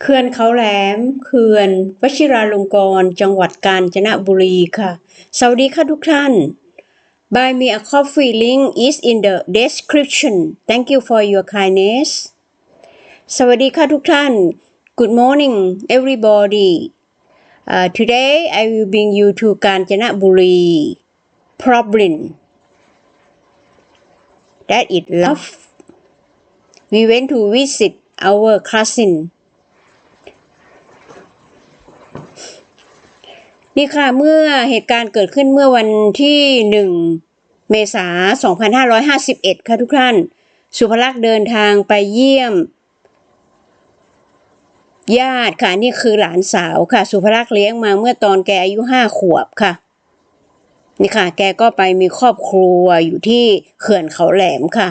เขื่อนเขาแหลมเขื่อนวชิราลงกรณ์จังหวัดกาญจนบุรีค่ะ สวัสดีค่ะทุกท่าน Buy me a coffee link is in the description Thank you for your kindness สวัสดีค่ะทุกท่าน Good morning everybody uh, Today I will bring you to กาญจนบุรี Problem that is love We went to visit our cousin นี่ค่ะเมื่อเหตุการณ์เกิดขึ้นเมื่อวันที่หนึ่งเมษายน2551 ค่ะทุกท่าน สุภลักษณ์เดินทางไปเยี่ยม ญาติค่ะนี่คือหลานสาวค่ะ สุภลักษณ์เลี้ยงมาเมื่อตอนแกอายุห้าขวบค่ะ นี่ค่ะ แกก็ไปมีครอบครัวอยู่ที่เขื่อนเขาแหลมค่ะ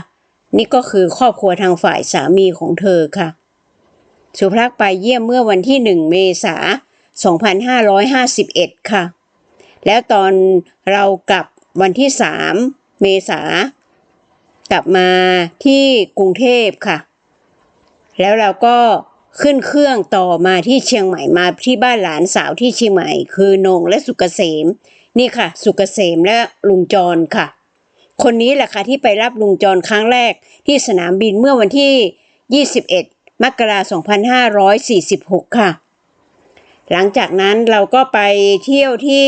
นี่ก็คือครอบครัวทางฝ่ายสามีของเธอค่ะ สุภลักษณ์ไปเยี่ยมเมื่อวันที่หนึ่งเมษายน 2551 ค่ะ แล้วตอนเรากลับวันที่ 3 เมษากลับมาที่กรุงเทพค่ะ แล้วเราก็ขึ้นเครื่องต่อมาที่เชียงใหม่มาที่บ้านหลานสาวที่เชียงใหม่ คือนงและสุกเกษม นี่ค่ะ สุกเกษมและลุงจรค่ะ คนนี้แหละค่ะที่ไปรับลุงจรครั้งแรกที่สนามบินเมื่อวันที่ 21 มกราคม2546 ค่ะ หลังจากนั้นเราก็ไปเที่ยวที่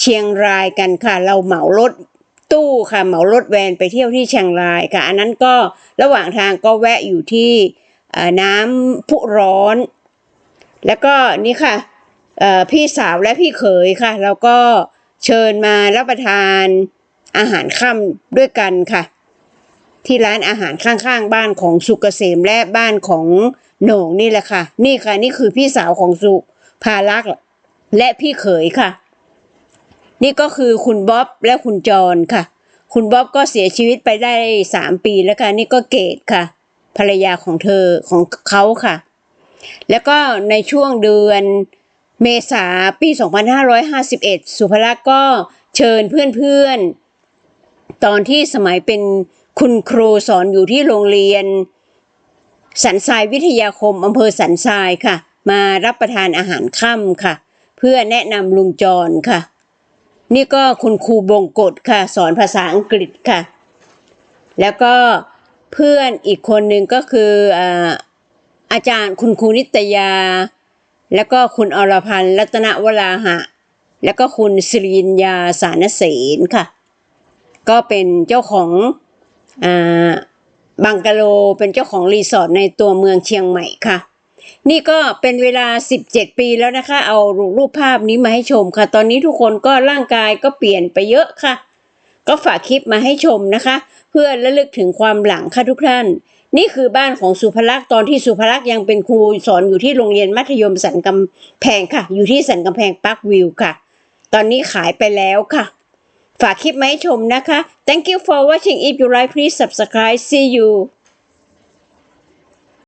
เชียงรายกันค่ะ เราเหมารถตู้ค่ะเหมารถแวนไปเที่ยวที่เชียงรายค่ะ อันนั้นก็ระหว่างทางก็แวะอยู่ที่น้ำพุร้อน แล้วก็นี่ค่ะพี่สาวและพี่เขยค่ะแล้วก็เชิญมารับประทานอาหารค่ำด้วยกันค่ะ ที่ร้านอาหารข้างๆ บ้านของสุกเกษมและบ้านของหนงนี่แหละค่ะ นี่ค่ะนี่คือพี่สาวของสุ ภาลักและพี่เขยค่ะ นี่ก็คือคุณบ๊อบและคุณจรค่ะ คุณบ๊อบก็เสียชีวิตไปได้สามปีแล้วค่ะ นี่ก็เกดค่ะ ภรรยาของเธอของเขาค่ะ แล้วก็ในช่วงเดือนเมษาปี 2551 สุภลักษ์ก็เชิญเพื่อนๆ ตอนที่สมัยเป็นคุณครูสอนอยู่ที่โรงเรียน สันทรายวิทยาคมอำเภอสันทรายค่ะ มารับประทานอาหารค่ำค่ะ เพื่อแนะนำลุงจรค่ะ นี่ก็คุณครูบงกฎค่ะ สอนภาษาอังกฤษค่ะ แล้วก็เพื่อนอีกคนหนึ่งก็คืออาจารย์คุณครูนิตยา แล้วก็คุณอรพันธ์รัตนวราหะ แล้วก็คุณสิรินยาสารเสนค่ะ ก็เป็นเจ้าของอบังกะโลเป็นเจ้าของรีสอร์ทในตัวเมืองเชียงใหม่ค่ะ นี่ก็เป็นเวลา 17 ปีแล้วนะคะ เอารูปภาพนี้มาให้ชมค่ะ ตอนนี้ทุกคนก็ร่างกายก็เปลี่ยนไปเยอะค่ะ ก็ฝากคลิปมาให้ชมนะคะ เพื่อระลึกถึงความหลังค่ะทุกท่าน นี่คือบ้านของสุภลักษณ์ตอนที่สุภลักษณ์ยังเป็นครูสอนอยู่ที่โรงเรียนมัธยมสันกำแพงค่ะ อยู่ที่สันกำแพงปาร์ควิวค่ะ ตอนนี้ขายไปแล้วค่ะ ฝากคลิปมาให้ชมนะคะ Thank you for watching if you like please subscribe see you